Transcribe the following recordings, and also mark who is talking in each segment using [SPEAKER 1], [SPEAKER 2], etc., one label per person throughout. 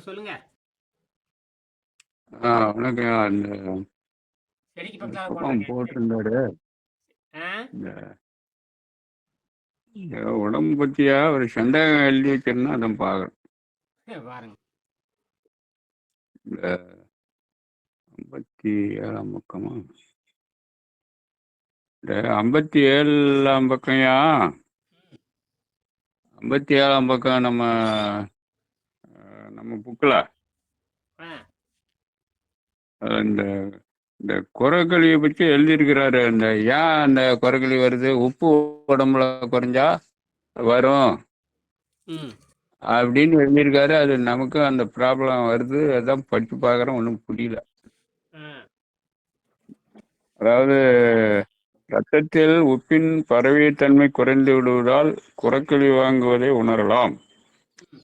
[SPEAKER 1] சொல்லுங்க.
[SPEAKER 2] வணக்கம் அந்த போட்டிருந்தாரு. இந்த உடம்பு பற்றியா ஒரு சந்தேகம் எழுதி வச்சிருந்தா அதை இந்த ஐம்பத்தி ஏழாம் பக்கமா? இந்த ஐம்பத்தி ஏழாம் பக்கம்யா? ஐம்பத்தி ஏழாம் பக்கம் நம்ம நம்ம புக்கில் இந்த இந்த குரக்கழியை பற்றி எழுதியிருக்கிறாரு. அந்த ஏன் அந்த குரக்கழி வருது? உப்பு உடம்புல குறைஞ்சா வரும். அப்படின்னு எழுதியிருக்காரு. அது நமக்கு அந்த ப்ராப்ளம் வருது. அதான் படிச்சு பார்க்குறோம் ஒன்றும் புரியல. அதாவது ரத்தத்தில் உப்பின் பரவியத்தன்மை குறைந்து விடுவதால் குரக்கழி வாங்குவதை உணரலாம்.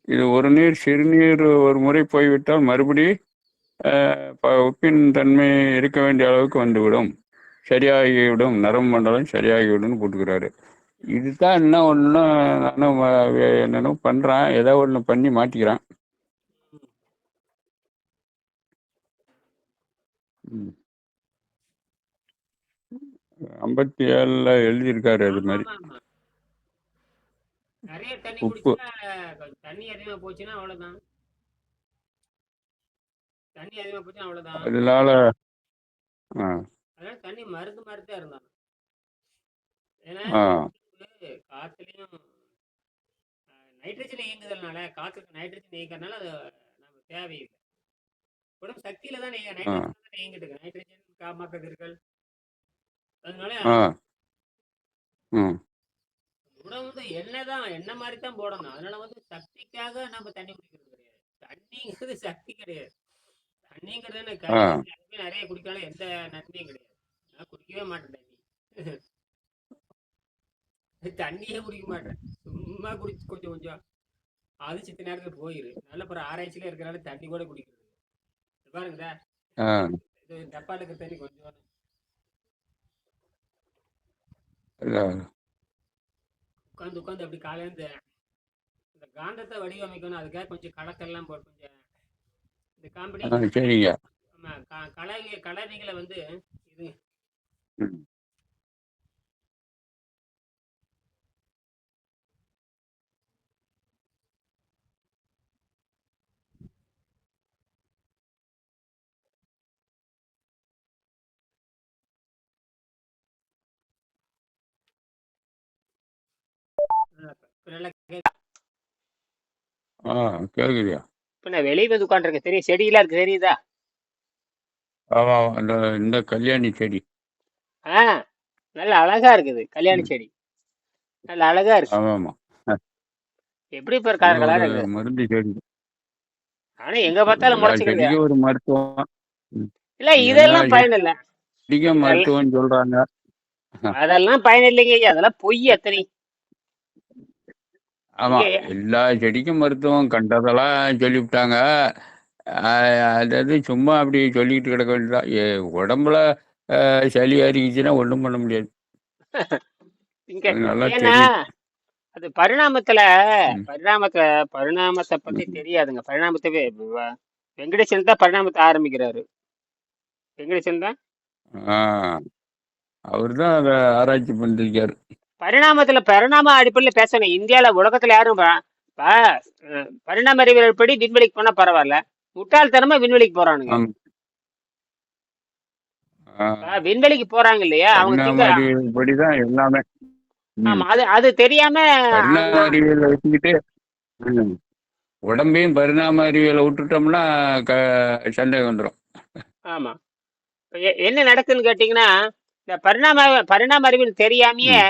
[SPEAKER 2] இது ஒரு நீர் சிறுநீர் ஒரு முறை போய்விட்டால் மறுபடி உப்பின் தன்மை இருக்க வேண்டிய அளவுக்கு வந்துவிடும். சரியாகிவிடும். நரம்பு மண்டலம் சரியாகிவிடும் போட்டுக்கிறாரு. இதுதான் என்ன ஒன்று நானும் வ- வே- பண்ணுறேன் ஏதோ ஒன்று பண்ணி மாட்டிக்கிறேன். ஐம்பத்தி ஏழில் எழுதியிருக்காரு அது மாதிரி.
[SPEAKER 1] நிறைய தண்ணி தண்ணி அதிகமா போச்சுன்னா அவ்வளவுதான். தண்ணி அதிகமா போச்சுன்னா அவ்வளவுதான்.
[SPEAKER 2] அதனால
[SPEAKER 1] தண்ணி மருந்து தான் இருந்தாங்க. ஏன்னா காத்துலயும் நைட்ரஜன் இயங்குதல்னால காத்துக்கு நைட்ரஜன் இயங்குறதுனால அது நமக்கு தேவையில்லை. உடம்பு சக்தியில தான் நைட்ரஜன் தான் இயங்கிட்டு இருக்கு. நைட்ரஜன் காமா கதிர்கள் அதனால உணவு வந்து எண்ணெய் தான் எண்ணெய் மாதிரி தான் போடணும். அதனால வந்து சக்திக்காக நம்ம தண்ணி குடிக்கிறது கிடையாது. தண்ணிங்கிறது சக்தி கிடையாது. தண்ணிங்கிறது என்ன நிறைய குடிக்காலும் எந்த நன்மையும் கிடையாது. நான் குடிக்கவே மாட்டேன் தண்ணி. தண்ணியே குடிக்க மாட்டேன். சும்மா குடிச்சு கொஞ்சம் கொஞ்சம் அது சித்த நேரத்துக்கு போயிரு. நல்ல பிற ஆராய்ச்சியில இருக்கிறனால தண்ணி கூட குடிக்கிறது இல்ல. இது பாருங்க
[SPEAKER 2] ஆ.
[SPEAKER 1] இது டப்பால இருக்கிற தண்ணி கொஞ்சம். உட்காந்து உட்காந்து அப்படி காலையில இந்த காந்தத்தை வடிவமைக்கணும். அதுக்காக கொஞ்சம் கலக்கெல்லாம் போட்டு கொஞ்சம் இந்த காம்படி ஆமா க- கலை கலரிகளை வந்து இது
[SPEAKER 2] ம்.
[SPEAKER 1] இப்ப நான் வெளியே வந்து உட்காந்துருக்கேன் தெரியும் செடியெல்லாம் இருக்கு தெரியுதா?
[SPEAKER 2] அந்த இந்த கல்யாணி செடி.
[SPEAKER 1] ஆ நல்ல அழகா இருக்குது கல்யாணி செடி. நல்ல அழகா இருக்கு. எப்படி இப்ப இருக்காரு
[SPEAKER 2] அது
[SPEAKER 1] கலர்
[SPEAKER 2] ஒரு
[SPEAKER 1] இருக்கு
[SPEAKER 2] மருந்து செடி.
[SPEAKER 1] ஆனா எங்க பார்த்தாலும்
[SPEAKER 2] செடிக்கும் ஒரு மருத்துவம்.
[SPEAKER 1] இல்ல இதெல்லாம் பயன் இல்ல.
[SPEAKER 2] செடிக்கும் மருத்துவம்னு சொல்றாங்க.
[SPEAKER 1] அதெல்லாம் பயன் இல்லைங்க அதெல்லாம் பொய் அத்தனை.
[SPEAKER 2] ஆமா. எல்லா செடிக்கும் மருத்துவம் கண்டதெல்லாம் சொல்லிவிட்டாங்க. அதாவது சும்மா அப்படி சொல்லிக்கிட்டு கிடக்க வேண்டியதா ஏ, உடம்புல சளி அரிக்குச்சுன்னா ஒன்றும் பண்ண முடியாது. அது
[SPEAKER 1] பரிணாமத்துல. பரிணாமத்தை பரிணாமத்தை பத்தி தெரியாதுங்க. பரிணாமத்தை வெங்கடேசன் தான் பரிணாமத்தை ஆரம்பிக்கிறாரு. வெங்கடேசன் தான்?
[SPEAKER 2] அவர் தான் அதை ஆராய்ச்சி பண்ணிருக்காரு
[SPEAKER 1] பரிணாமத்துல பரிணாம அடிப்படையில் பேசணும் இந்தியால உலகத்துல யாரும் பரிணாம அறிவியல் படி விண்வெளிக்கு போனா பரவாயில்ல. முட்டாள்தனமா விண்வெளிக்கு போறானுங்க. விண்வெளிக்கு போறாங்க இல்லையா? அவங்க
[SPEAKER 2] எல்லாமே.
[SPEAKER 1] ஆமா அது அது தெரியாம
[SPEAKER 2] வச்சுக்கிட்டு உடம்பையும் பரிணாம அறிவியலை விட்டுட்டோம்னா சந்தேகம் வந்துடும்
[SPEAKER 1] ஆமா. என்ன நடக்குதுன்னு கேட்டீங்கன்னா இந்த பரிணாம பரிணாம அறிவியல் தெரியாமயே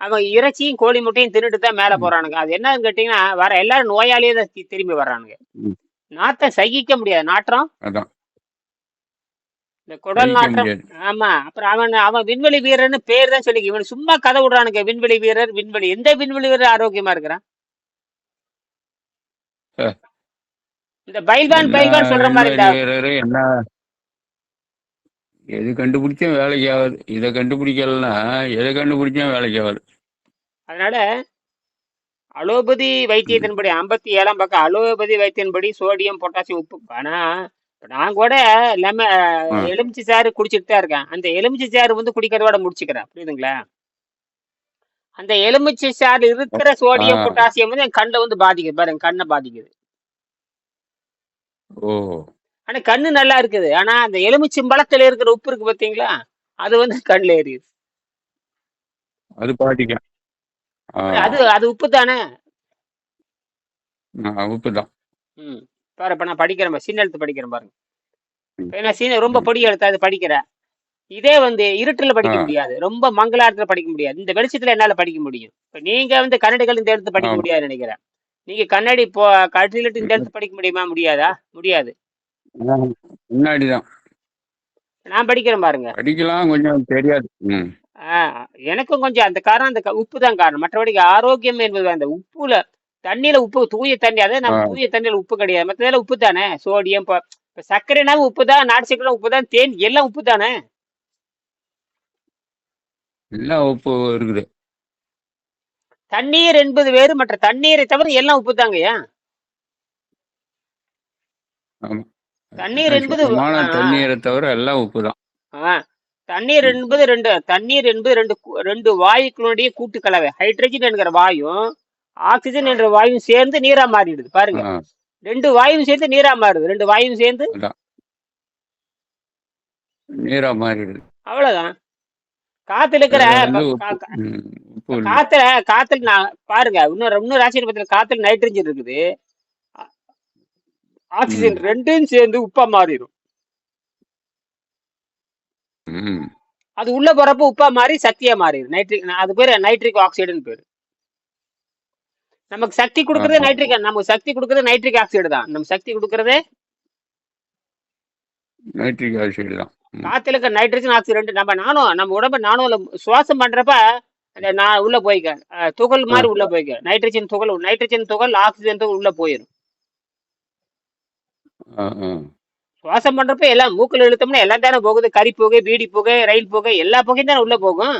[SPEAKER 1] அவன் இறைச்சியும் கோழி முட்டையும் தின்னுட்டு தான் மேல. போறானுங்க. அது என்னன்னு கேட்டீங்கன்னா வர எல்லாரும் நோயாளியே தான் திரும்பி வர்றானுங்க. நாத்தம் சகிக்க முடியாது. நாற்றம்? இந்த குடல் நாற்றம். ஆமா. அப்புறம் அவன் அவன் விண்வெளி வீரர்னு பேர் தான் சொல்லி இவன் சும்மா கதை விடுறானுங்க விண்வெளி வீரர் விண்வெளி. எந்த விண்வெளி வீரர் ஆரோக்கியமா இருக்கிறான்? இந்த பைல்வான் பைல்வான் சொல்ற மாதிரி இந்த
[SPEAKER 2] விண்வெளி வீரரும் என்ன எது கண்டுபிடிச்சும் வேலைக்கு ஆகாது. இதை கண்டுபிடிக்கலன்னா எதை கண்டுபிடிச்சும் வேலைக்கு ஆகாது.
[SPEAKER 1] அதனால அலோபதி வைத்தியத்தின்படி ஐம்பத்தி ஏழாம் பக்கம் அலோபதி வைத்தியத்தின்படி சோடியம் பொட்டாசியம் உப்பு. ஆனா நான் கூட லெம. எலுமிச்சை சாறு குடிச்சிட்டு தான் இருக்கேன். அந்த எலுமிச்சை சாறு வந்து குடிக்கிறதோட முடிச்சுக்கிறேன். புரியுதுங்களா? அந்த எலுமிச்சை சாறு இருக்கிற சோடியம். பொட்டாசியம் வந்து என் கண்ணை வந்து பாதிக்குது. பாருங்க கண்ணை பாதிக்குது.
[SPEAKER 2] ஓ.
[SPEAKER 1] ஆனா கண்ணு நல்லா இருக்குது. ஆனா அந்த எலுமிச்சம்பழத்துல இருக்கிற உப்பு இருக்கு பாத்தீங்களா? அது வந்து கண்ணுல ஏறியுது
[SPEAKER 2] அது ஆ,
[SPEAKER 1] அது அது உப்பு தானே?
[SPEAKER 2] ஆ, உப்புதான்
[SPEAKER 1] ம். பாரு இப்ப நான் படிக்கிறேன் சின்ன எழுத்து படிக்கிறேன் பாருங்க. என்ன சீன ரொம்ப பொடி எழுத்து அது படிக்கிறேன் இதே வந்து இருட்டுல படிக்க. முடியாது. ரொம்ப மங்களாரத்துல படிக்க முடியாது. இந்த வெளிச்சத்துல என்னால படிக்க முடியும். இப்ப நீங்க வந்து கன்னடிகள் இந்த எழுத்து படிக்க. முடியாது நினைக்கிறேன். நீங்க கண்ணாடி போ கட்டிலிட்டு இந்த எழுத்து படிக்க முடியுமா? முடியாதா? முடியாது.
[SPEAKER 2] முன்னாடிதான்.
[SPEAKER 1] நான் படிக்கிறேன் பாருங்க.
[SPEAKER 2] படிக்கலாம் கொஞ்சம் தெரியாது. ம்.
[SPEAKER 1] ஆ, எனக்கும் கொஞ்சம் அந்த காரணம் அந்த க- உப்பு தான் காரணம். மற்றபடிக்கு ஆரோக்கியம் என்பது அந்த உப்புல தண்ணியில உப்பு தூய தண்ணி அதாவது நம்ம. தூய தண்ணியில உப்பு கிடையாது. மற்றதெல்லாம் உப்பு தானே சோடியம் இப்போ இப்போ சர்க்கரைனா உப்பு தான் நாட்டு சர்க்கரை உப்பு தான் தேன் எல்லாம் உப்பு தானே
[SPEAKER 2] எல்லாம் உப்பு இருக்குது.
[SPEAKER 1] தண்ணீர் என்பது வேறு மற்ற தண்ணீரை தவிர எல்லாம் உப்பு தாங்கய்யா
[SPEAKER 2] ஆமா.
[SPEAKER 1] தண்ணீர் என்பது
[SPEAKER 2] தண்ணீரை தவிர எல்லாம் உப்பு தான்
[SPEAKER 1] தண்ணீர் என்பது ரெண்டு தண்ணீர் என்பது ரெண்டு ரெண்டு வாயுக்களுடைய கூட்டு கலவை ஹைட்ரஜன் என்கிற வாயும் ஆக்சிஜன் என்ற வாயும் சேர்ந்து நீரா மாறிடுது. பாருங்க. ரெண்டு வாயும் சேர்ந்து நீரா மாறுது. ரெண்டு வாயும் சேர்ந்து
[SPEAKER 2] நீரா மாறிடுது.
[SPEAKER 1] அவ்வளவுதான். காத்துல இருக்கிற. காத்துல காத்துல நான் பாருங்க. இன்னொரு இன்னொரு ஆச்சரியப்பத்துல காத்துல நைட்ரஜன் இருக்குது. ஆக்சிஜன் ரெண்டும் சேர்ந்து உப்பா மாறிடும். அது உள்ள போறப்ப உப்பா மாறி சக்தியா மாறிடும். நைட்ரிக் அது பேரு நைட்ரிக் ஆக்சைடுன்னு பேரு. நமக்கு சக்தி கொடுக்கறதே. நைட்ரிக் நமக்கு சக்தி கொடுக்கறது நைட்ரிக் ஆக்சைடு தான். நம்ம சக்தி கொடுக்கறதே
[SPEAKER 2] நைட்ரிக் ஆக்சைடு தான்.
[SPEAKER 1] காத்துல இருக்க நைட்ரஜன் ஆக்சைடு ரெண்டு நம்ம நானும் நம்ம உடம்பு நானும் சுவாசம் பண்றப்ப நான் உள்ள போய்க்க துகள் மாதிரி உள்ள போய்க்க. நைட்ரஜன் துகள் நைட்ரஜன் துகள் ஆக்சிஜன் துகள் உள்ள போயிடும். சுவாசம் பண்றப்ப எல்லாம் மூக்குல இழுத்தோம்னா எல்லாம் தானே போகுது. கறி புகை பீடி புகை ரயில் புகை எல்லா புகையும் தானே உள்ள போகும்.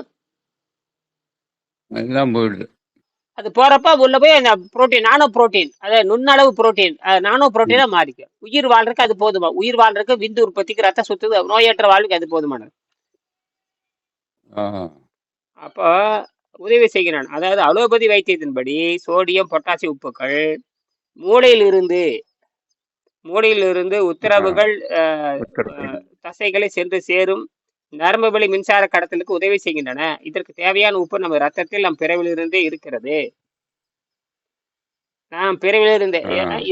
[SPEAKER 2] எல்லாம் போயிடுது.
[SPEAKER 1] அது போறப்ப உள்ள போய் அந்த புரோட்டீன் நானோ புரோட்டீன் அதாவது நுண்ணளவு புரோட்டீன் நானோ புரோட்டீனா மாறிக்கும். உயிர் வாழ்றதுக்கு அது போதுமா? உயிர் வாழ்றதுக்கு விந்து உற்பத்திக்கு ரத்த சுத்துது நோயற்ற வாழ்வுக்கு அது போதுமானது. அப்போ உதவி செய்கிறான். அதாவது அலோபதி வைத்தியத்தின்படி சோடியம் பொட்டாசியம் உப்புக்கள் மூளையிலிருந்து மூளையிலிருந்து உத்தரவுகள். தசைகளை சென்று சேரும் நரம்பு வழி மின்சார கடத்தலுக்கு உதவி செய்கின்றன. இதற்கு தேவையான உப்பு நம்ம ரத்தத்தில் நம் பிறவிலிருந்தே இருக்கிறது. நாம் பிறவிலிருந்தே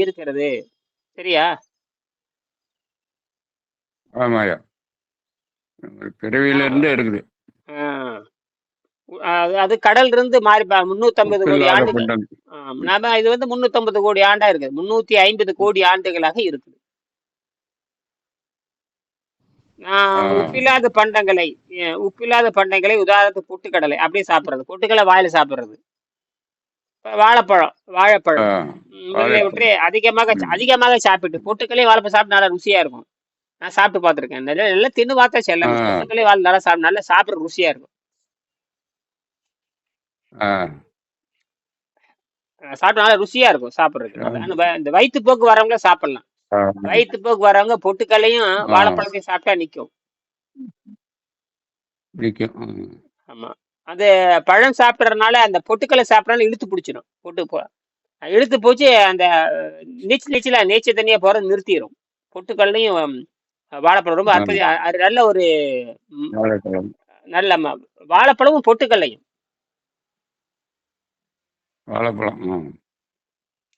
[SPEAKER 1] இருக்கிறது. சரியா?
[SPEAKER 2] ஆமாயா பிறவியில இருந்தே இருக்குது.
[SPEAKER 1] அது- கடல் இருந்து மாறி முன்னூத்தி கோடி
[SPEAKER 2] உப்பில்லாத
[SPEAKER 1] ஆண்டுகள். நாம இது வந்து முன்னூத்தி கோடி ஆண்டா இருக்குது. முன்னூத்தி ஐம்பது கோடி ஆண்டுகளாக இருக்குது. உப்பில்லாத பண்டங்களை உப்பில்லாத பண்டங்களை உதாரணத்துக்கு பொட்டுக்கடலை அப்படியே சாப்பிடுறது. பொட்டுக்கடலை வாயில சாப்பிடுறது. வாழைப்பழம் வாழைப்பழம்.
[SPEAKER 2] ஆ,
[SPEAKER 1] ம், முதல்ல விட்டு அதிகமாக. அதிகமாக சாப்பிட்டு பொட்டுக்களையும் வாழைப்பழம் சாப்பிட்டு நல்லா ருசியா இருக்கும். நான் சாப்பிட்டு பார்த்திருக்கேன். நிறைய நல்லா தின்னு பார்த்தா செல்லம்
[SPEAKER 2] ஆ.
[SPEAKER 1] பொட்டுக்களையும் வாழை நல்லா சாப்பிட்டு நல்லா சாப்பிட ருசியா இருக்கும். சாப்பிட்டு ருசியா இருக்கும் சாப்பிடுறதுக்கு. இந்த வயிற்றுப்போக்கு வரவங்க சாப்பிடலாம்.
[SPEAKER 2] ஆ.
[SPEAKER 1] வயிற்றுப்போக்கு வரவங்க பொட்டுக்கல்லையும் வாழைப்பழத்தையும் சாப்பிட்டா நிக்கும்.
[SPEAKER 2] நிக்கும். ம்.
[SPEAKER 1] ஆமா. அது பழம் சாப்பிட்றதுனால அந்த பொட்டுக்கல்லை சாப்பிட்றதுனால இழுத்து பிடிச்சிடும் பொட்டு போ இழுத்து போச்சு அந்த நீச்சல் நீச்சலா நீச்சல் தண்ணியா போறது நிறுத்திடும் பொட்டுக்கல்லையும் வாழைப்பழம் ரொம்ப. அற்புத நல்ல ஒரு. நல்ல வாழைப்பழமும் பொட்டுக்கல்லையும்.
[SPEAKER 2] வாழைப்பழம்.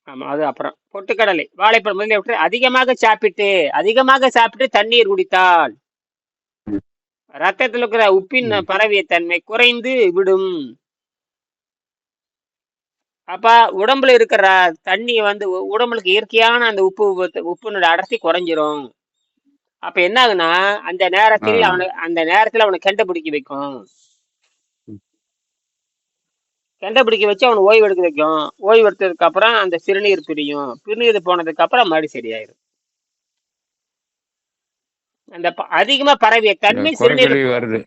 [SPEAKER 1] ஆமா அது அப்புறம் பொட்டுக்கடலை வாழைப்பழம் முதல்ல விட்டு அதிகமாக சாப்பிட்டு அதிகமாக சாப்பிட்டு தண்ணீர் குடித்தால்
[SPEAKER 2] ம்.
[SPEAKER 1] ரத்தத்தில் இருக்கிற உப்பின்
[SPEAKER 2] ம்.
[SPEAKER 1] பரவிய தன்மை குறைந்து விடும் அப்ப உடம்புல இருக்கிற தண்ணி வந்து உ- உடம்புக்கு இயற்கையான அந்த உப்பு உப்பு- உப்பினோட அடர்த்தி குறைஞ்சிரும் அப்ப என்ன ஆகுனா அந்த நேரத்தில்
[SPEAKER 2] ஆ.
[SPEAKER 1] அவனை அந்த நேரத்தில் அவனை கெண்டை பிடிக்க வைக்கும். கெண்டை பிடிக்க வச்சு அவனை ஓய்வு எடுக்க வைக்கும். ஓய்வு எடுத்ததுக்கு அப்புறம் அந்த சிறுநீர் பிரியும். சிறுநீர் போனதுக்கு அப்புறம் மறுபடி சரியாயிரும். அந்த அதிகமா பரவிய தன்மை சிறுநீர்
[SPEAKER 2] வருது.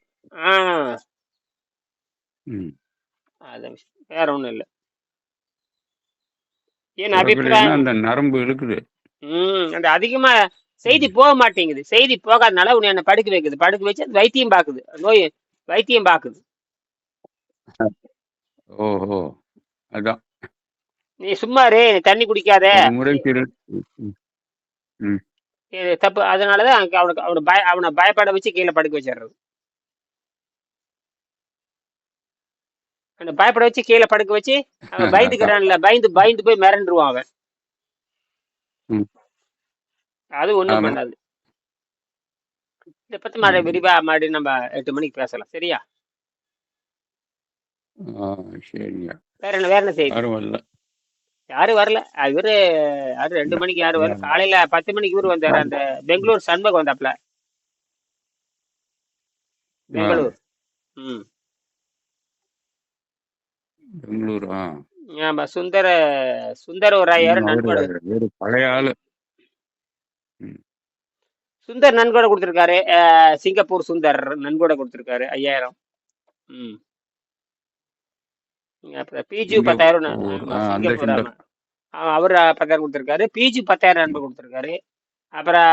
[SPEAKER 1] அது. வேற ஒண்ணும் இல்ல.
[SPEAKER 2] குரக்கழிவுனா
[SPEAKER 1] அபிப்பிராயம்
[SPEAKER 2] அந்த நரம்பு இருக்குது
[SPEAKER 1] ம் அந்த அதிகமா செய்தி போக மாட்டேங்குது. செய்தி போகாதனால உன்னை என்ன படுக்க வைக்குது. படுக்க வச்சு அது வைத்தியம் பாக்குது. நோய் வைத்தியம் பாக்குது.
[SPEAKER 2] ஓஹோ. அதான்.
[SPEAKER 1] நீ சும்மா இரு நீ தண்ணி குடிக்காத.
[SPEAKER 2] ம்.
[SPEAKER 1] இது தப்பு. அதனாலதான் அங்க அவனுக்கு அவனை பய அவனை பயப்பட வச்சு கீழே படுக்க வச்சிடுறது. அவனை பயப்பட வச்சு கீழே படுக்க வச்சு அவன் பயந்துக்கிறான்ல பயந்து பயந்து போய் மிரண்டுருவான் அவன். அது ஒண்ணும். பண்ணாது. இதை பத்தி மாதிரி
[SPEAKER 2] ம்.
[SPEAKER 1] விரிவா மறுபடியும் நம்ம எட்டு மணிக்கு பேசலாம். சரியா?
[SPEAKER 2] சரிங்க.
[SPEAKER 1] வேற என்ன வேற என்ன செய்தி?
[SPEAKER 2] யாரும் வரல.
[SPEAKER 1] யாரும் வரல. இவரு யாரு ரெண்டு மணிக்கு யாரும் வரல காலையில பத்து மணிக்கு இவரு வந்தாரு. அந்த பெங்களூர் சண்முகம் வந்தாப்ல பெங்களூர். ம்.
[SPEAKER 2] பெங்களூர்?
[SPEAKER 1] ஆமா சுந்தர சுந்தர ஒரு ஐயாயிரம்
[SPEAKER 2] ஒரு பழைய ஆளு.
[SPEAKER 1] சுந்தர் நன்கொடை கொடுத்துருக்காரு. சிங்கப்பூர் சுந்தர் நன்கொடை கொடுத்துருக்காரு. ஐயாயிரம். ம். பிஜி பத்தாயிரம்
[SPEAKER 2] சிங்கப்பூர்.
[SPEAKER 1] அவர் பத்தாயிரம் கொடுத்துருக்காரு. பிஜி பத்தாயிரம் நன்கொடை கொடுத்துருக்காரு. அப்புறம்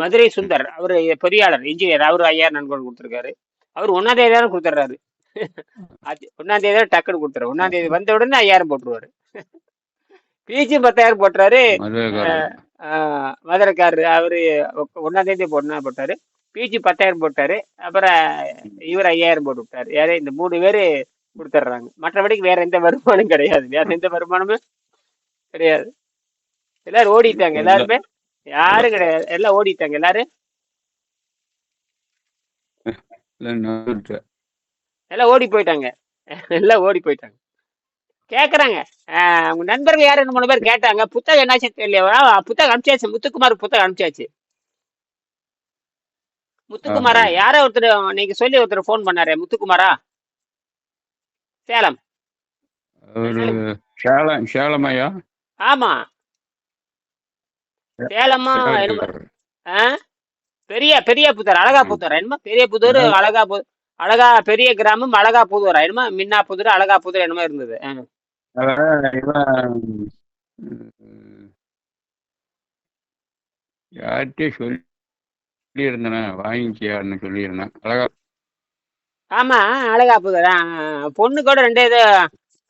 [SPEAKER 1] மதுரை சுந்தர் அவர் பொறியாளர் இன்ஜினியர் அவர் ஐயாயிரம் நன்கொடை கொடுத்துருக்காரு. அவர் ஒன்னாம் தேதி தானே கொடுத்துட்றாரு ஒன்னாம் தேதி தான் டக்குன்னு கொடுத்துரு ஒன்னாம் தேதி வந்த உடனே ஐயாயிரம் போட்டுருவாரு. பிஜி பத்தாயிரம் போட்டுறாரு.
[SPEAKER 2] மதுரைக்காரர்.
[SPEAKER 1] அவரு ஒன்னாம் தேதி போட்டா போட்டாரு. பிஜி பத்தாயிரம் போட்டாரு அப்புறம் இவர் ஐயாயிரம் போட்டு விட்டாரு யாரே இந்த மூணு பேரு கொடுத்துட்றாங்க மற்றபடிக்கு வேற எந்த வருமானம் கிடையாது. வேற எந்த வருமானமும் கிடையாது. எல்லாரும் ஓடிட்டாங்க. எல்லாருமே யாரும் கிடையாது. எல்லாம் ஓடிட்டாங்க. எல்லாரும். எல்லாம் ஓடி போயிட்டாங்க. எல்லாம் ஓடி போயிட்டாங்க. கேக்குறாங்க. ஆஹ் உங்க நண்பர்கள் யாரும் மூணு பேர் கேட்டாங்க. புத்தகம் என்னாச்சு தெரியல புத்தகம் அனுப்பிச்சாச்சு. முத்துக்குமார் புத்தகம் அனுப்பிச்சாச்சு. முத்துக்குமாரா? யாரோ ஒருத்தர் நீங்க சொல்லி ஒருத்தர் ஃபோன் பண்ணாரு முத்துக்குமாரா? சேலம்.
[SPEAKER 2] அவரு சேலம். சேலமையா?
[SPEAKER 1] ஆமா. சேலமா? பெரிய பெரிய புத்தூர் அழகா புத்தூர் என்னமோ பெரிய புதூர் அழகா அழகா பெரிய கிராமம் அழகா புதூரா என்னமோ மின்னா புதூர் அழகா புதூர் என்னமோ இருந்தது.
[SPEAKER 2] யார்கிட்டயும் சொல்லி இருந்தேனே வாங்கிக்கியான்னு சொல்லியிருந்தேன். அழகா
[SPEAKER 1] ஆமா அழகா புதூர். பொண்ணு கூட ரெண்டு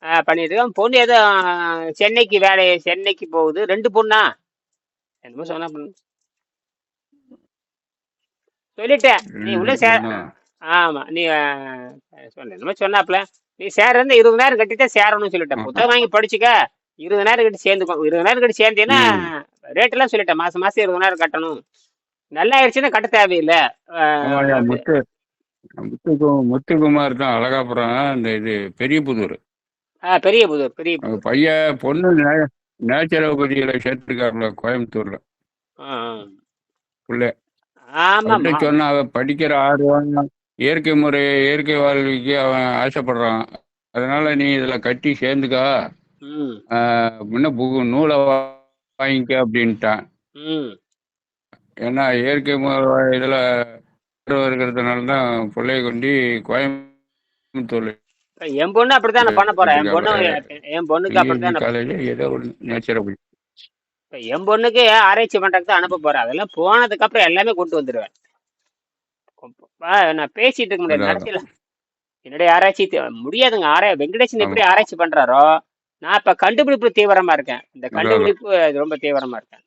[SPEAKER 1] ஆ, பண்ணிட்டு இருக்கோம் பொண்ணு ஏதோ சென்னைக்கு வேலை சென்னைக்கு போகுது. ரெண்டு பொண்ணா? என்னமோ சொன்னா பொண்ணு. சொல்லிட்டேன் நீ உள்ள சே? ஆமா நீ சொல்லு என்னமோ சொன்னாப்ல நீ சேர்றது இருபதாயிரம் கட்டி தான் சேரணும்னு சொல்லிட்டேன். புத்தகம் வாங்கி படிச்சுக்க. இருபதாயிரம் கட்டி சேர்ந்துக்கோ. இருபதாயிரம் கட்டி சேர்ந்தீங்கன்னா ரேட் எல்லாம் சொல்லிட்டேன் மாசம் மாசம் இருபதாயிரம் கட்டணும். நல்லா ஆயிடுச்சுன்னா கட்ட தேவையில்லை.
[SPEAKER 2] முத்து. முத்துக்கு முத்துக்குமார் தான் அழகாபுரம் இந்த இது பெரிய புதூர்.
[SPEAKER 1] பெரிய புதூர் பெரிய
[SPEAKER 2] பையன் பொண்ணு நேச்சுரோபதியில சேர்த்துருக்காருல கோயம்புத்தூர்ல. புள்ள. சொன்னா அவன் படிக்கிற ஆர்வம் இயற்கை முறை இயற்கை வாழ்க்கைக்கு அவன் ஆசைப்படுறான். அதனால நீ இதுல கட்டி சேர்ந்துக்கா. முன்ன நூலை வாங்கிக்க அப்படின்ட்டான். ஏன்னா இயற்கை முறை இதுல இருக்கிறதுனால தான் பிள்ளைய கொண்டு கோயம்புத்தூர்ல
[SPEAKER 1] என் பொண்ணு அப்படித்தான் நான் பண்ண போறேன். என் பொண்ணு என் பொண்ணுக்கு அப்படித்தான்
[SPEAKER 2] காலேஜ் ஏதோ ஒரு
[SPEAKER 1] என் பொண்ணுக்கு ஆராய்ச்சி பண்றதுக்கு தான் அனுப்ப போறேன். அதெல்லாம் போனதுக்கு அப்புறம் எல்லாமே கொண்டு வந்துடுவேன் நான் பேசிட்டு இருக்க முடியாது. நடத்தில என்னுடைய ஆராய்ச்சி முடியாதுங்க. ஆராய் வெங்கடேசன் எப்படி ஆராய்ச்சி பண்றாரோ நான் இப்ப கண்டுபிடிப்பு தீவிரமா இருக்கேன். இந்த. கண்டுபிடிப்பு இது ரொம்ப தீவிரமா இருக்கேன்.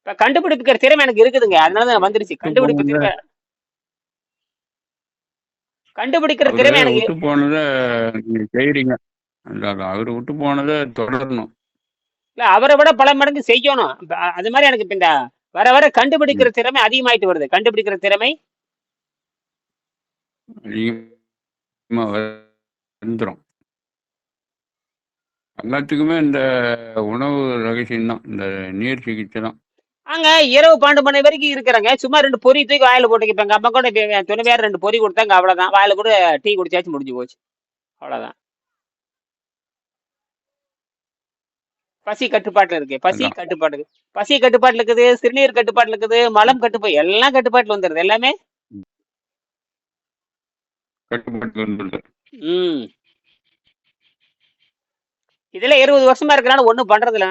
[SPEAKER 1] இப்ப கண்டுபிடிப்புக்கிற திறமை எனக்கு இருக்குதுங்க. அதனாலதான் வந்துருச்சு. கண்டுபிடிப்பு திறமை. கண்டுபிடிக்கிற திறமை எனக்கு
[SPEAKER 2] விட்டு போனதை நீங்க செய்றீங்க. அதான் அவரு விட்டு போனதை தொடரணும்.
[SPEAKER 1] இல்ல அவரை விட பல மடங்கு செய்யணும். அது மாதிரி எனக்கு இந்த வர வர கண்டுபிடிக்கிற திறமை அதிகமாயிட்டு வருது. கண்டுபிடிக்கிற திறமை?
[SPEAKER 2] வந்துடும் எல்லாத்துக்குமே இந்த உணவு ரகசியம் தான் இந்த நீர் சிகிச்சை தான்
[SPEAKER 1] அங்க இரவு பன்னெண்டு மணி வரைக்கும் இருக்கிறாங்க. சும்மா ரெண்டு பொரி தூக்கி வாயில போட்டுக்கிப்பாங்க அம்மா கூட துணை ரெண்டு பொரி கொடுத்தாங்க அவ்வளவுதான். வாயில கூட டீ குடிச்சாச்சு முடிஞ்சு போச்சு. அவ்வளவுதான். பசி கட்டுப்பாட்டுல இருக்கு. பசி. கட்டுப்பாடு பசி கட்டுப்பாட்டுல இருக்குது சிறுநீர் கட்டுப்பாட்டுல இருக்குது மலம் கட்டுப்பாடு எல்லாம் கட்டுப்பாட்டுல வந்துருது. எல்லாமே?
[SPEAKER 2] கட்டுப்பாட்டு வந்துடுது
[SPEAKER 1] ம். இதுல இருபது வருஷமா இருக்கனால ஒண்ணும் பண்றது இல்ல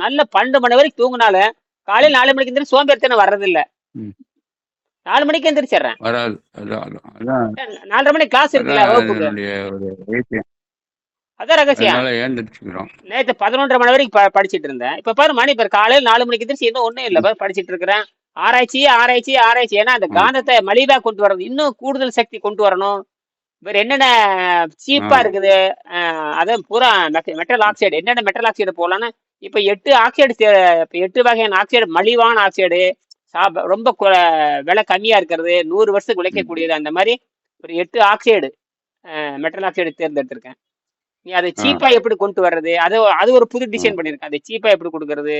[SPEAKER 1] நல்ல பன்னெண்டு மணி வரைக்கும் தூங்கினாலும் காலையில நாலு மணிக்கு எந்திரிச்சு சோம்பேறித்தனம் வர்றது இல்ல
[SPEAKER 2] ம்.
[SPEAKER 1] நாலு மணிக்கு எந்திரிச்சிடுறேன்
[SPEAKER 2] வராது
[SPEAKER 1] நாலரை மணிக்கு கிளாஸ் இருக்குல்ல
[SPEAKER 2] அதான்
[SPEAKER 1] வகுப்புக்கு.
[SPEAKER 2] ரகசியம்.
[SPEAKER 1] அதான் நேத்து பதினொன்றரை மணி வரைக்கும் படிச்சிட்டு இருந்தேன். இப்ப பாரு மணி பாரு காலையில நாலு மணிக்கு எந்திரிச்சு இன்னும் ஒண்ணும் இல்ல. படிச்சிட்டு இருக்கிறேன். ஆராய்ச்சி ஆராய்ச்சி ஆராய்ச்சி ஏன்னா அந்த. காந்தத்தை மலிவா கொண்டு வரணும். இன்னும் கூடுதல் சக்தி கொண்டு வரணும். வேற என்னென்ன சீப்பா. இருக்குது? அதான் பூரா மெட்டல் ஆக்சைடு. என்னென்ன மெட்டல் ஆக்சைடு போடலாம்னா? இப்ப எட்டு ஆக்சைடு இப்ப எட்டு வகையான ஆக்சைடு மலிவான ஆக்சைடு சாப்ப ரொம்ப விலை கம்மியா இருக்கிறது நூறு வருஷத்துக்கு உழைக்கக்கூடியது அந்த மாதிரி ஒரு எட்டு ஆக்சைடு மெட்டல் ஆக்சைடு தேர்ந்தெடுத்திருக்கேன். நீ அதை. சீப்பா எப்படி கொண்டு வர்றது? அது அது ஒரு புது. டிசைன் பண்ணிருக்கேன் அதை சீப்பா எப்படி கொடுக்கறது?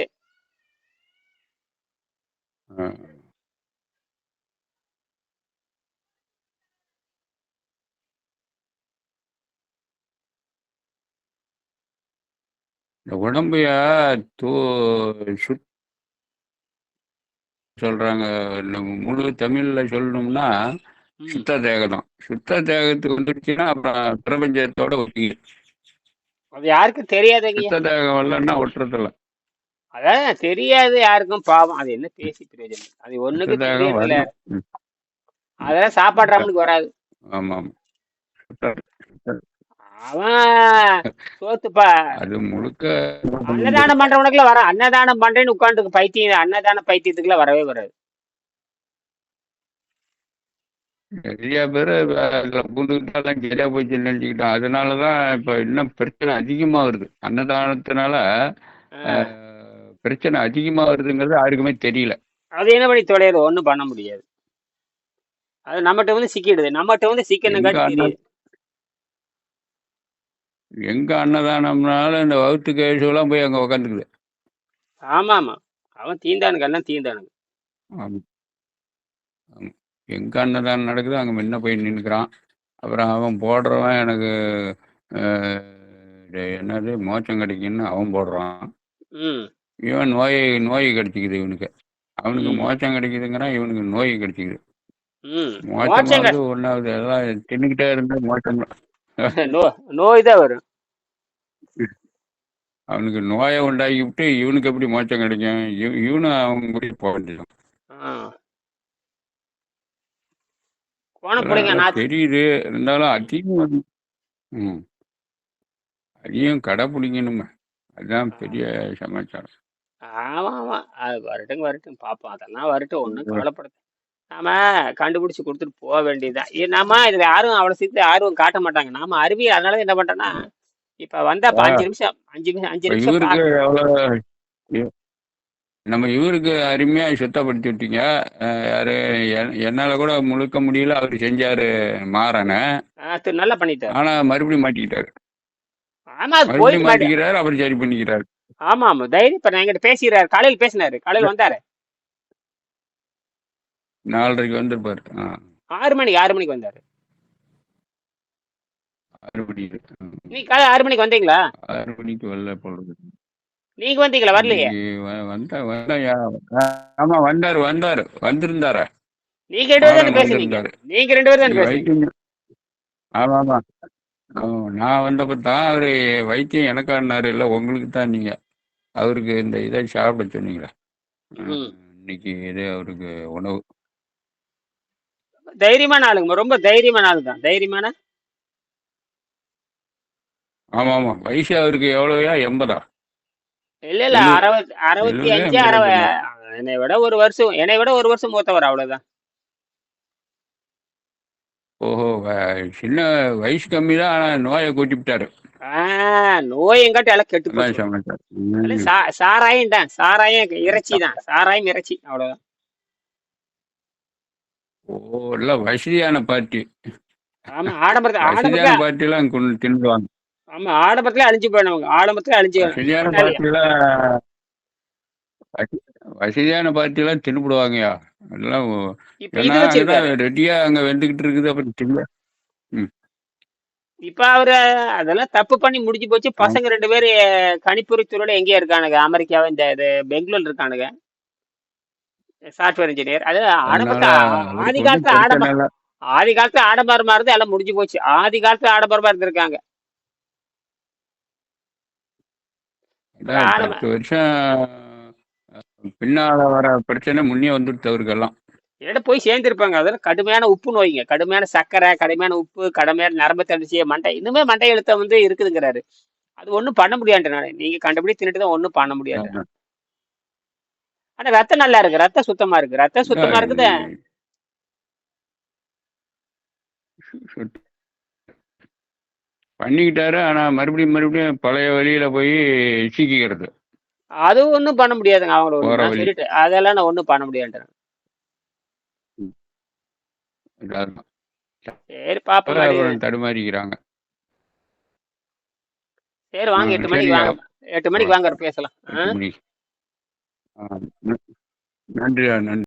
[SPEAKER 2] இந்த உடம்பைய தூ சுத் சொல்றாங்க. நம்ம முழு தமிழ்ல சொல்லணும்னா. சுத்த தேகம் சுத்த தேகத்துக்கு வந்துடுச்சுன்னா அப்புறம் பிரபஞ்சத்தோட ஒட்டி
[SPEAKER 1] அது யாருக்கும் தெரியாதுங்க
[SPEAKER 2] சுத்த தேகம் வரலன்னா ஒட்டுறதில்ல.
[SPEAKER 1] அதான் தெரியாது யாருக்கும் பாவம். அது என்ன பேசி பிரயோஜனம்? அது ஒண்ணுக்கு
[SPEAKER 2] ம்.
[SPEAKER 1] அதெல்லாம் சாப்பாடு ராமனுக்கு வராது.
[SPEAKER 2] ஆமா ஆமா
[SPEAKER 1] அவன் சோத்துப்பா.
[SPEAKER 2] அது முழுக்க
[SPEAKER 1] அன்னதானம் பண்றவனுக்குள்ள வர அன்னதானம் பண்றேன்னு உட்காந்து பைத்தியம் அன்னதான பைத்தியத்துக்குள்ள வரவே வராது.
[SPEAKER 2] நிறைய பேர் அதுல பூந்துக்கிட்டாலாம் சரியா போச்சு நினைச்சுக்கிட்டோம் அதனாலதான் இப்ப இன்னும் பிரச்சனை அதிகமா வருது. அன்னதானத்தினால பிரச்சனை அதிகமா வருதுங்கிறது யாருக்குமே தெரியல.
[SPEAKER 1] அது என்ன பண்ணி தொலைறது ஒண்ணும் பண்ண முடியாது. அது நம்மகிட்ட வந்து சிக்கிடுது. நம்மகிட்ட வந்து சிக்கணுங்காட்டி
[SPEAKER 2] எங்க அன்னதானம்னால இந்த வகுத்து கேசுலாம் போய் அங்க உக்காந்துக்குது.
[SPEAKER 1] ஆமா ஆமா அவன் தீந்தானுங்க எல்லாம்
[SPEAKER 2] ஆமா. ஆமா. எங்க அன்னதானம் நடக்குதோ அங்க முன்ன போய் நின்னுக்கிறான். அப்புறம் அவன் போடுறவன் எனக்கு அஹ், இது என்னது மோட்சம் கிடைக்குன்னு அவன் போடுறான்.
[SPEAKER 1] ம்.
[SPEAKER 2] இவன் நோயை நோய் கிடைச்சிக்குது இவனுக்கு. அவனுக்கு
[SPEAKER 1] ம்.
[SPEAKER 2] மோட்சம் கிடைக்குதுங்கிறான் இவனுக்கு நோய் கிடைச்சிக்குது.
[SPEAKER 1] ம். மோட்சங்க
[SPEAKER 2] மோட்சமாவது ஒன்றாவது எல்லாம் தின்னுக்கிட்டே இருந்தா மோட்சம்
[SPEAKER 1] நோ நோய் தான் வரும்.
[SPEAKER 2] அவனுக்கு நோயை உண்டாக்கி விட்டு இவனுக்கு எப்படி மோட்சம் கிடைக்கும்? இவ- இவனும் அவங்க கூட போக வேண்டியது தெரியுது. இருந்தாலும் வந்து- ம். அதையும் கடைப்பிடிக்கணுமே. அதுதான் பெரிய சமாச்சாரம்.
[SPEAKER 1] ஆமா ஆமா அது வரட்டும் வரட்டும். பாப்போம். அதெல்லாம் வரட்டும். ஒன்றும் கவலைப்படுது. நாம கண்டுபிடிச்சு கொடுத்துட்டு போக வேண்டியதுதான். நாம இதுல யாரும் அவ்வளவு சீக்கிரம் ஆர்வம் காட்ட மாட்டாங்க. நாம அறிவியல் அதனால என்ன பண்றேன்னா இப்ப வந்தா இப்ப அஞ்சு நிமிஷம் அஞ்சு நிமிஷம் அஞ்சு நிமிஷம்
[SPEAKER 2] இவருக்கு
[SPEAKER 1] பாக்க-
[SPEAKER 2] எவ்வளவு இ- நம்ம இவருக்கு அருமையா சுத்தப்படுத்தி விட்டீங்க அஹ் யாரு என்- என்னால கூட முழுக்க முடியல. அவர் செஞ்சாரு மாறன.
[SPEAKER 1] திரு நல்லா பண்ணிட்டாரு.
[SPEAKER 2] ஆனா மறுபடியும் மாட்டிக்கிட்டாரு.
[SPEAKER 1] ஆமா அது
[SPEAKER 2] மறுபடியும் மாட்டிக்கிறாரு அப்புறம் சரி பண்ணிக்கிறாரு.
[SPEAKER 1] ஆமா ஆமா தைரியம் இப்ப நான் எங்கிட்ட பேசிடுறாரு காலையில பேசினாரு. காலையில வந்தாரு.
[SPEAKER 2] நாலரைக்கு வந்திருப்பாரு.
[SPEAKER 1] ஆறு மணிக்கு ஆறு மணிக்கு வந்தாரு.
[SPEAKER 2] ஆறு மணிக்கு.
[SPEAKER 1] நீ காலை ஆறு மணிக்கு வந்தீங்களா?
[SPEAKER 2] ஆறு மணிக்கு வரல பொழுது
[SPEAKER 1] நீங்க வந்தீங்களா? வரலையே.
[SPEAKER 2] வந்தா வந்தாயா ஆமா வந்தாரு வந்தாரு வந்திருந்தாரா?
[SPEAKER 1] நீங்க ரெண்டு பேரும் நீங்க ரெண்டு பேரும்
[SPEAKER 2] ஆமா ஆமா. நான் வந்தப்ப தான் அவரு வைத்தியம் எனக்கானாரு இல்ல உங்களுக்கு தான் நீங்க. அவருக்கு இந்த இதை சாப்பிட சொன்னீங்களா. இன்னைக்கு இது அவருக்கு உணவு.
[SPEAKER 1] தைரியமான ஆளுங்க. ரொம்ப தைரியமான ஆளு தான். தைரியமான?
[SPEAKER 2] ஆமா ஆமா வயசு அவருக்கு எவ்வளவுயா எண்பதா?
[SPEAKER 1] இல்ல இல்ல. அறுபத்தி அறுபத்தி அஞ்சு அறுபது என்னை விட ஒரு வருஷம் என்னை விட ஒரு வருஷம் மூத்தவர் அவ்வளவுதான்.
[SPEAKER 2] ஓஹோ. சின்ன வயசு கம்மி தான். ஆனா நோயை கூட்டி விட்டாரு
[SPEAKER 1] ஆஹ் நோய் எங்காட்டி எல்லாம் கெட்டு சாராயம் தான். சாராயம் இறைச்சி தான். சாராயம் இறைச்சி. அவ்வளவுதான்.
[SPEAKER 2] ஓ இல்ல வசதியான பார்ட்டி
[SPEAKER 1] ஆமா ஆடம்பரத்தை
[SPEAKER 2] வசதியான
[SPEAKER 1] ஆடம்பரத்துல
[SPEAKER 2] பார்ட்டி எல்லாம் கொண்டு
[SPEAKER 1] ஆமா ஆடம்பரத்துல அழிஞ்சு போயிடுவாங்க ஆடம்பரத்துல அழிஞ்சு
[SPEAKER 2] வசதியான
[SPEAKER 1] கொண்டாடி
[SPEAKER 2] பார்ட்டி எல்லாம் வச- வசதியான பார்ட்டி எல்லாம் தின்னுபிடுவாங்கயா எல்லாம்
[SPEAKER 1] இப்ப இது வச்சிருக்காரு.
[SPEAKER 2] ரெடியா அங்க வெந்துகிட்டு இருக்குது அப்புறம் ம்.
[SPEAKER 1] இப்ப அவரு அதெல்லாம் தப்பு பண்ணி முடிஞ்சு போச்சு. பசங்க ரெண்டு பேரு கணிப்பொறித்துறையில எங்கேயோ இருக்கானுங்க அமெரிக்காவை இந்த இது பெங்களூர்ல இருக்கானுங்க. சாஃப்ட்வேர் இன்ஜினியர் அது ஆதி காலத்துல ஆடம்ப
[SPEAKER 2] பிரச்சனை இல்லை
[SPEAKER 1] ஆதி காலத்துல ஆடம்பரமா இருந்து எல்லாம் முடிஞ்சு போச்சு. ஆதி காலத்துல ஆடம்பரமா இருந்திருக்காங்க.
[SPEAKER 2] பத்து வருஷம் பின்னால வர பிரச்சனை முன்னே வந்துடுது அவருக்கெல்லாம்
[SPEAKER 1] என்னிட்ட போய் சேர்ந்துருப்பாங்க. அதெல்லாம் கடுமையான உப்பு நோய்ங்க. கடுமையான சர்க்கரை கடுமையான உப்பு கடுமையான நரம்பு தளர்ச்சி மண்டை இன்னுமே மண்டை எழுத்தம் வந்து இருக்குதுங்கிறாரு. அது ஒன்றும் பண்ண நான் நீங்க கண்டுபிடி தின்னுட்டு தான் ஒன்றும் பண்ண முடியாது. ஆனா ரத்தம் நல்லா இருக்கு. ரத்தம் சுத்தமா இருக்கு. ரத்தம் சுத்தமா இருக்குது.
[SPEAKER 2] பண்ணிக்கிட்டாரு. ஆனா மறுபடியும் மறுபடியும் பழைய வழியில போய் சிக்கிக்கிறது.
[SPEAKER 1] அது ஒன்றும் பண்ண முடியாதுங்க. அவங்கள ஒண்ணும். சொல்லிட்டேன் அதெல்லாம் நான் ஒன்றும் பண்ண முடியாதுன்றேன். சரி.
[SPEAKER 2] அப்புறம் தடுமாறிக்கிறாங்க.
[SPEAKER 1] சரி வாங்க எட்டு மணிக்கு. வாங்க. எட்டு மணிக்கு வாங்க பேசலாம்.
[SPEAKER 2] ஆ? நன்றி நன்றி